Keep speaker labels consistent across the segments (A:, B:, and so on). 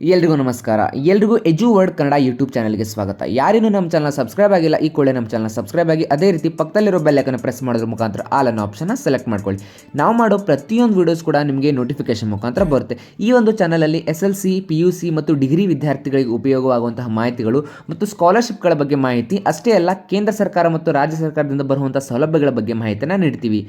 A: ಎಲ್ರಿಗೂ ನಮಸ್ಕಾರ. ಎಲ್ರಿಗೂ ಎಜು ವರ್ಡ್ ಕನ್ನಡ ಯೂಟ್ಯೂಬ್ ಚಾನಲ್ಗೆ ಸ್ವಾಗತ. ಯಾರೇನು ನಮ್ಮ ಚಾನಲ್ ಸಬ್ಸ್ಕ್ರೈಬ್ ಆಗಿಲ್ಲ, ಈ ಕೂಡಲೇ ನಮ್ಮ ಚಾನಲ್ ಸಬ್ಸ್ಕ್ರೈಬ್ ಆಗಿ ಅದೇ ರೀತಿ ಪಕ್ಕದಲ್ಲಿರೋ ಬೆಲ್ಲೈಕನ್ನು ಪ್ರೆಸ್ ಮಾಡೋದ್ರ ಮುಖಾಂತರ ಆಲ್ ಅನ್ನೋ ಆಪ್ಷನ್ನ ಸೆಲೆಕ್ಟ್ ಮಾಡ್ಕೊಳ್ಳಿ. ನಾವು ಮಾಡೋ ಪ್ರತಿಯೊಂದು ವೀಡಿಯೋಸ್ ಕೂಡ ನಿಮಗೆ ನೋಟಿಫಿಕೇಶನ್ ಮುಖಾಂತರ ಬರುತ್ತೆ. ಈ ಒಂದು ಚಾನಲಲ್ಲಿ S L C P U C ಮತ್ತು ಡಿಗ್ರಿ ವಿದ್ಯಾರ್ಥಿಗಳಿಗೆ ಉಪಯೋಗವಾಗುವಂತಹ ಮಾಹಿತಿಗಳು ಮತ್ತು ಸ್ಕಾಲರ್ಶಿಪ್ಗಳ ಬಗ್ಗೆ ಮಾಹಿತಿ, ಅಷ್ಟೇ ಅಲ್ಲ ಕೇಂದ್ರ ಸರ್ಕಾರ ಮತ್ತು ರಾಜ್ಯ ಸರ್ಕಾರದಿಂದ ಬರುವಂಥ ಸೌಲಭ್ಯಗಳ ಬಗ್ಗೆ ಮಾಹಿತಿಯನ್ನು ನೀಡ್ತೀವಿ.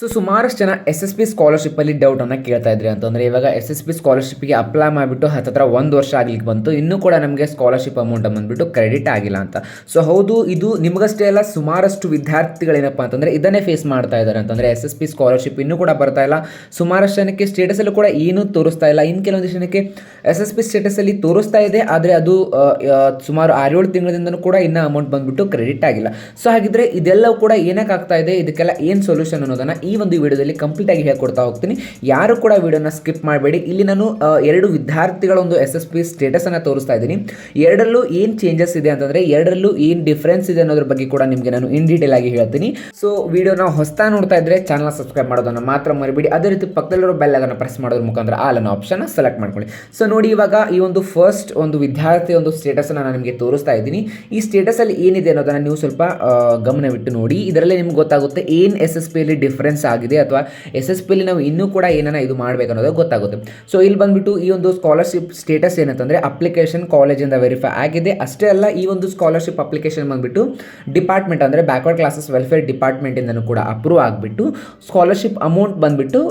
A: ಸೊ ಸುಮಾರಷ್ಟು ಜನ ಎಸ್ ಎಸ್ ಪಿ ಸ್ಕಾಲರ್ಶಿಪ್ಪಲ್ಲಿ ಡೌಟನ್ನು ಕೇಳ್ತಾ ಇದ್ರಿ ಅಂತಂದರೆ ಇವಾಗ ಎಸ್ ಎಸ್ ಪಿ ಸ್ಕಾಲರ್ಶಿಪ್ಗೆ ಅಪ್ಲೈ ಮಾಡಿಬಿಟ್ಟು ಹತ್ತತ್ರ ಒಂದು ವರ್ಷ ಆಗ್ಲಿಕ್ಕೆ ಬಂತು. ಇನ್ನೂ ಕೂಡ ನಮಗೆ ಸ್ಕಾಲರ್ಶಿಪ್ ಅಮೌಂಟ್ ಬಂದುಬಿಟ್ಟು ಕ್ರೆಡಿಟ್ ಆಗಿಲ್ಲ ಅಂತ. ಸೊ ಹೌದು, ಇದು ನಿಮಗಷ್ಟೇ ಅಲ್ಲ, ಸುಮಾರಷ್ಟು ವಿದ್ಯಾರ್ಥಿಗಳೇನಪ್ಪ ಅಂತಂದರೆ ಇದನ್ನೇ ಫೇಸ್ ಮಾಡ್ತಾ ಇದ್ದಾರೆ ಅಂತಂದರೆ ಎಸ್ ಎಸ್ ಪಿ ಸ್ಕಾಲರ್ಶಿಪ್ ಇನ್ನೂ ಕೂಡ ಬರ್ತಾ ಇಲ್ಲ. ಸುಮಾರಷ್ಟು ಜನಕ್ಕೆ ಸ್ಟೇಟಸಲ್ಲೂ ಕೂಡ ಏನೂ ತೋರಿಸ್ತಾ ಇಲ್ಲ. ಇನ್ನು ಕೆಲವೊಂದು ಜನಕ್ಕೆ ಎಸ್ ಎಸ್ ಪಿ ಸ್ಟೇಟಸಲ್ಲಿ ತೋರಿಸ್ತಾ ಇದೆ, ಆದರೆ ಅದು ಸುಮಾರು ಆರೇಳು ತಿಂಗಳಿಂದನೂ ಕೂಡ ಇನ್ನೂ ಅಮೌಂಟ್ ಬಂದುಬಿಟ್ಟು ಕ್ರೆಡಿಟ್ ಆಗಿಲ್ಲ. ಸೊ ಹಾಗಿದ್ರೆ ಇದೆಲ್ಲವೂ ಕೂಡ ಏನಕ್ಕೆ ಆಗ್ತಾ ಇದೆ? ಇದಕ್ಕೆಲ್ಲ ಏನು ಸೊಲ್ಯೂಷನ್ ಅನ್ನೋದನ್ನು ಈ ಒಂದು ವಿಡಿಯೋದಲ್ಲಿ ಕಂಪ್ಲೀಟ್ ಆಗಿ ಹೇಳ್ಕೊಡ್ತಾ ಹೋಗ್ತೀನಿ. ಯಾರು ಕೂಡ ವಿಡಿಯೋನ ಸ್ಕಿಪ್ ಮಾಡಬೇಡಿ. ಇಲ್ಲಿ ನಾನು ಎರಡು ವಿದ್ಯಾರ್ಥಿಗಳ ಒಂದು ಎಸ್ ಎಸ್ ಪಿ ಸ್ಟೇಟಸನ್ನು ತೋರಿಸ್ತಾ ಇದ್ದೀನಿ. ಎರಡರಲ್ಲೂ ಏನು ಚೇಂಜಸ್ ಇದೆ ಅಂತಂದ್ರೆ, ಎರಡರಲ್ಲೂ ಏನು ಡಿಫ್ರೆನ್ಸ್ ಇದೆ ಅನ್ನೋದ್ರ ಬಗ್ಗೆ ಕೂಡ ನಿಮಗೆ ನಾನು ಇನ್ ಡೀಟೇಲ್ ಆಗಿ ಹೇಳ್ತೀನಿ. ಸೊ ವಿಡಿಯೋನ ಹೊಸ್ತಾ ನೋಡ್ತಾ ಇದ್ರೆ ಚಾನಲ್ ಸಬ್ಸ್ಕ್ರೈಬ್ ಮಾಡೋದನ್ನು ಮಾತ್ರ ಮರಿಬೇಡಿ. ಅದೇ ರೀತಿ ಪಕ್ಕದಲ್ಲಿರೋ ಬೆಲ್ ಅದನ್ನು ಪ್ರೆಸ್ ಮಾಡೋದ್ರ ಮುಖಾಂತರ ಆಲ್ ಅನ್ನೋ ಆಪ್ಷನ್ ಸೆಲೆಕ್ಟ್ ಮಾಡ್ಕೊಳ್ಳಿ. ಸೊ ನೋಡಿ ಇವಾಗ ಈ ಒಂದು ಫಸ್ಟ್ ಒಂದು ವಿದ್ಯಾರ್ಥಿ ಒಂದು ಸ್ಟೇಟಸ್ ನಾನು ನಿಮಗೆ ತೋರಿಸ್ತಾ ಇದ್ದೀನಿ. ಈ ಸ್ಟೇಟಸ್ ಅಲ್ಲಿ ಏನಿದೆ ಅನ್ನೋದನ್ನ ನೀವು ಸ್ವಲ್ಪ ಗಮನವಿಟ್ಟು ನೋಡಿ. ಇದರಲ್ಲಿ ನಿಮ್ಗೆ ಗೊತ್ತಾಗುತ್ತೆ ಏನ್ ಎಸ್ ಎಸ್ ಪಿಯಲ್ಲಿ ಡಿಫ್ರೆನ್ಸ್ ಆಗಿದೆ ಅಥವಾ ಎಸ್ ಎಸ್ ಪಿಲಿ ನಾವು ಇನ್ನೂ ಕೂಡ ಏನನ್ನ ಇದು ಮಾಡಬೇಕು ಅನ್ನೋದು ಗೊತ್ತಾಗುತ್ತೆ. ಸೊ ಇಲ್ಲಿ ಬಂದ್ಬಿಟ್ಟು ಈ ಒಂದು ಸ್ಕಾಲರ್ಶಿಪ್ ಸ್ಟೇಟಸ್ ಏನಂತಂದರೆ ಅಪ್ಲಿಕೇಶನ್ ಕಾಲೇಜಿಂದ ವೆರಿಫೈ ಆಗಿದೆ. ಅಷ್ಟೇ ಅಲ್ಲ, ಈ ಒಂದು ಸ್ಕಾಲರ್ಶಿಪ್ ಅಪ್ಲಿಕೇಶನ್ ಬಂದ್ಬಿಟ್ಟು ಡಿಪಾರ್ಟ್ಮೆಂಟ್ ಅಂದರೆ ಬ್ಯಾಕ್ವರ್ಡ್ ಕ್ಲಾಸಸ್ ವೆಲ್ಫೇರ್ ಡಿಪಾರ್ಟ್ಮೆಂಟಿಂದನೂ ಕೂಡ ಅಪ್ರೂವ್ ಆಗಿಬಿಟ್ಟು ಸ್ಕಾಲರ್ಶಿಪ್ ಅಮೌಂಟ್ ಬಂದ್ಬಿಟ್ಟು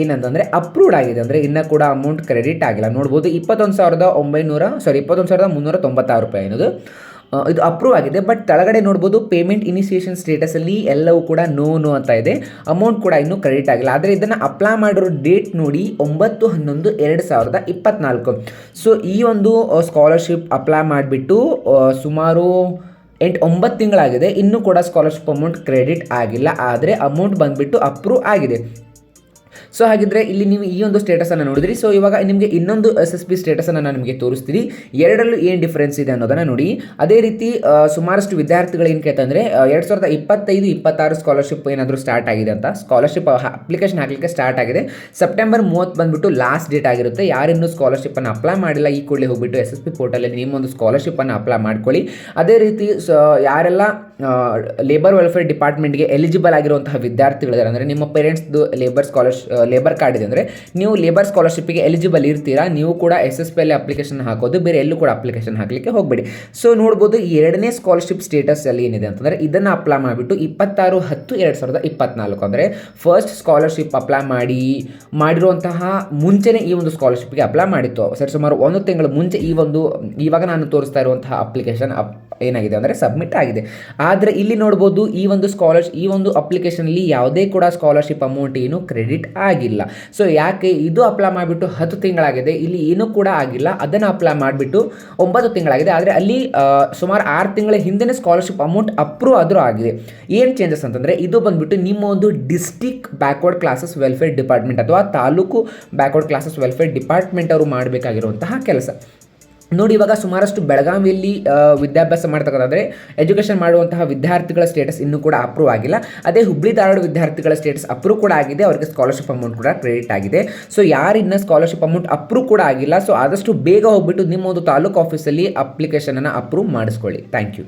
A: ಏನಂತಂದ್ರೆ ಅಪ್ರೂವ್ಡ್ ಆಗಿದೆ. ಅಂದರೆ ಇನ್ನೂ ಕೂಡ ಅಮೌಂಟ್ ಕ್ರೆಡಿಟ್ ಆಗಿಲ್ಲ. ನೋಡ್ಬೋದು ಇಪ್ಪತ್ತೊಂದು ಸಾವಿರದ ಒಂಬೈನೂರ ಸಾರಿ ಇಪ್ಪತ್ತೊಂದು ಸಾವಿರದ ಮುನ್ನೂರ ತೊಂಬತ್ತಾರು ರೂಪಾಯಿ ಅನ್ನೋದು. ಇದು ಅಪ್ರೂವ್ ಆಗಿದೆ ಬಟ್ ಕೆಳಗಡೆ ನೋಡ್ಬೋದು ಪೇಮೆಂಟ್ ಇನಿಷಿಯೇಷನ್ ಸ್ಟೇಟಸಲ್ಲಿ ಎಲ್ಲವೂ ಕೂಡ ನೋ ನೋ ಅಂತ ಇದೆ. ಅಮೌಂಟ್ ಕೂಡ ಇನ್ನೂ ಕ್ರೆಡಿಟ್ ಆಗಿಲ್ಲ. ಆದರೆ ಇದನ್ನು ಅಪ್ಲೈ ಮಾಡಿರೋ ಡೇಟ್ ನೋಡಿ ಒಂಬತ್ತು, ಹನ್ನೊಂದು, ಎರಡು ಸಾವಿರದ ಇಪ್ಪತ್ನಾಲ್ಕು. ಸೊ ಈ ಒಂದು ಸ್ಕಾಲರ್ಶಿಪ್ ಅಪ್ಲೈ ಮಾಡಿಬಿಟ್ಟು ಸುಮಾರು ಎಂಟು, ಒಂಬತ್ತು ತಿಂಗಳಾಗಿದೆ. ಇನ್ನೂ ಕೂಡ ಸ್ಕಾಲರ್ಶಿಪ್ ಅಮೌಂಟ್ ಕ್ರೆಡಿಟ್ ಆಗಿಲ್ಲ. ಆದರೆ ಅಮೌಂಟ್ ಬಂದುಬಿಟ್ಟು ಅಪ್ರೂವ್ ಆಗಿದೆ. ಸೊ ಹಾಗಿದ್ರೆ ಇಲ್ಲಿ ನೀವು ಈ ಒಂದು ಸ್ಟೇಟಸನ್ನು ನೋಡಿದ್ರಿ. ಸೊ ಇವಾಗ ನಿಮಗೆ ಇನ್ನೊಂದು ಎಸ್ ಎಸ್ ಪಿ ಸ್ಟೇಟಸನ್ನು ನಾನು ನಿಮಗೆ ತೋರಿಸ್ತೀನಿ. ಎರಡರಲ್ಲೂ ಏನು ಡಿಫ್ರೆನ್ಸ್ ಇದೆ ಅನ್ನೋದನ್ನು ನೋಡಿ. ಅದೇ ರೀತಿ ಸುಮಾರಷ್ಟು ವಿದ್ಯಾರ್ಥಿಗಳು ಏನು ಕೇಳ್ತಂದರೆ ಎರಡು ಸಾವಿರದ ಇಪ್ಪತ್ತೈದು, ಇಪ್ಪತ್ತಾರು ಸ್ಕಾಲರ್ಶಿಪ್ ಏನಾದರೂ ಸ್ಟಾರ್ಟ್ ಆಗಿದೆ ಅಂತ. ಸ್ಕಾಲರ್ಶಿಪ್ ಅಪ್ಲಿಕೇಶನ್ ಹಾಕಲಿಕ್ಕೆ ಸ್ಟಾರ್ಟ್ ಆಗಿದೆ. ಸೆಪ್ಟೆಂಬರ್ ಮೂವತ್ತು ಬಂದುಬಿಟ್ಟು ಲಾಸ್ಟ್ ಡೇಟ್ ಆಗಿರುತ್ತೆ. ಯಾರಿನ್ನೂ ಸ್ಕಾಲರ್ಶಿಪ್ಪನ್ನು ಅಪ್ಲೈ ಮಾಡಿಲ್ಲ. ಈ ಕೂಡಲೇ ಹೋಗ್ಬಿಟ್ಟು ಎಸ್ ಎಸ್ ಪಿ ಪೋರ್ಟಲಲ್ಲಿ ನಿಮ್ಮೊಂದು ಸ್ಕಾಲರ್ಶಿಪ್ಪನ್ನು ಅಪ್ಲೈ ಮಾಡ್ಕೊಳ್ಳಿ. ಅದೇ ರೀತಿ ಯಾರೆಲ್ಲ ಲೇಬರ್ ವೆಲ್ಫೇರ್ ಡಿಪಾರ್ಟ್ಮೆಂಟ್ಗೆ ಎಲಿಜಿಬಲ್ ಆಗಿರುವಂತಹ ವಿದ್ಯಾರ್ಥಿಗಳಿದ್ದಾರೆ ಅಂದರೆ ನಿಮ್ಮ ಪೇರೆಂಟ್ಸ್ದು ಲೇಬರ್ ಸ್ಕಾಲರ್ಶ್ ಲೇಬರ್ ಕಾರ್ಡ್ ಇದೆ ಅಂದರೆ ನೀವು ಲೇಬರ್ ಸ್ಕಾಲರ್ಶಿಪ್ಗೆ ಎಲಿಜಿಬಲ್ ಇರ್ತೀರಾ, ನೀವು ಕೂಡ ಎಸ್ ಎಸ್ ಪಿ ಅಲ್ಲಿ ಅಪ್ಲಿಕೇಶನ್ ಹಾಕೋದು, ಬೇರೆ ಎಲ್ಲೂ ಕೂಡ ಅಪ್ಲಿಕೇಶನ್ ಹಾಕಲಿಕ್ಕೆ ಹೋಗಬೇಡಿ. ಸೊ ನೋಡ್ಬೋದು ಈ ಎರಡನೇ ಸ್ಕಾಲರ್ಶಿಪ್ ಸ್ಟೇಟಸ್ ಅಲ್ಲಿ ಏನಿದೆ ಅಂತಂದರೆ ಇದನ್ನು ಅಪ್ಲೈ ಮಾಡಿಬಿಟ್ಟು ಇಪ್ಪತ್ತಾರು ಹತ್ತು ಎರಡು ಸಾವಿರದ ಇಪ್ಪತ್ನಾಲ್ಕು ಅಂದರೆ ಫಸ್ಟ್ ಸ್ಕಾಲರ್ಶಿಪ್ ಅಪ್ಲೈ ಮಾಡಿ, ಮಾಡಿರುವಂತಹ ಮುಂಚೆನೇ ಈ ಒಂದು ಸ್ಕಾಲರ್ಶಿಪ್ಗೆ ಅಪ್ಲೈ ಮಾಡಿತ್ತು. ಸರಿ, ಸುಮಾರು ಒಂದು ತಿಂಗಳ ಮುಂಚೆ ಈ ಒಂದು, ಇವಾಗ ನಾನು ತೋರಿಸ್ತಾ ಇರುವಂತಹ ಅಪ್ಲಿಕೇಶನ್ ಅಪ್ ಏನಾಗಿದೆ ಅಂದರೆ ಸಬ್ಮಿಟ್ ಆಗಿದೆ. ಆದರೆ ಇಲ್ಲಿ ನೋಡ್ಬೋದು ಈ ಒಂದು ಸ್ಕಾಲರ್ಶ್, ಈ ಒಂದು ಅಪ್ಲಿಕೇಶನಲ್ಲಿ ಯಾವುದೇ ಕೂಡ ಸ್ಕಾಲರ್ಶಿಪ್ ಅಮೌಂಟ್ ಏನು ಕ್ರೆಡಿಟ್ ಆಗಿಲ್ಲ. ಸೊ ಯಾಕೆ ಇದು ಅಪ್ಲೈ ಮಾಡಿಬಿಟ್ಟು ಹತ್ತು ತಿಂಗಳಾಗಿದೆ, ಇಲ್ಲಿ ಏನೂ ಕೂಡ ಆಗಿಲ್ಲ. ಅದನ್ನು ಅಪ್ಲೈ ಮಾಡಿಬಿಟ್ಟು ಒಂಬತ್ತು ತಿಂಗಳಾಗಿದೆ. ಆದರೆ ಅಲ್ಲಿ ಸುಮಾರು ಆರು ತಿಂಗಳ ಹಿಂದೆನೇ ಸ್ಕಾಲರ್ಶಿಪ್ ಅಮೌಂಟ್ ಅಪ್ರೂವ್ ಆದರೂ ಆಗಿದೆ. ಏನು ಚೇಂಜಸ್ ಅಂತಂದರೆ ಇದು ಬಂದ್ಬಿಟ್ಟು ನಿಮ್ಮ ಒಂದು district backward classes welfare department ಅಥವಾ taluk backward classes welfare department ಅವರು ಮಾಡಬೇಕಾಗಿರುವಂತಹ ಕೆಲಸ. ನೋಡಿ, ಇವಾಗ ಸುಮಾರಷ್ಟು ಬೆಳಗಾವಿಯಲ್ಲಿ ವಿದ್ಯಾಭ್ಯಾಸ ಮಾಡ್ತಕ್ಕಂಥದ್ರೆ ಎಜುಕೇಷನ್ ಮಾಡುವಂತಹ ವಿದ್ಯಾರ್ಥಿಗಳ ಸ್ಟೇಟಸ್ ಇನ್ನೂ ಕೂಡ ಅಪ್ರೂವ್ ಆಗಿಲ್ಲ. ಅದೇ ಹುಬ್ಳಿ, ಧಾರವಾಡ ವಿದ್ಯಾರ್ಥಿಗಳ ಸ್ಟೇಟಸ್ ಅಪ್ರೂವ್ ಕೂಡ ಆಗಿದೆ. ಅವರಿಗೆ ಸ್ಕಾಲರ್ಶಿಪ್ ಅಮೌಂಟ್ ಕೂಡ ಕ್ರೆಡಿಟ್ ಆಗಿದೆ. ಸೊ ಯಾರು ಇನ್ನೂ ಸ್ಕಾಲರ್ಶಿಪ್ ಅಮೌಂಟ್ ಅಪ್ರೂವ್ ಕೂಡ ಆಗಿಲ್ಲ. ಸೊ ಆದಷ್ಟು ಬೇಗ ಹೋಗ್ಬಿಟ್ಟು ನಿಮ್ಮ ಒಂದು ತಾಲೂಕು ಆಫೀಸಲ್ಲಿ ಅಪ್ಲಿಕೇಶನನ್ನು ಅಪ್ರೂವ್ ಮಾಡಿಸ್ಕೊಳ್ಳಿ. Thank you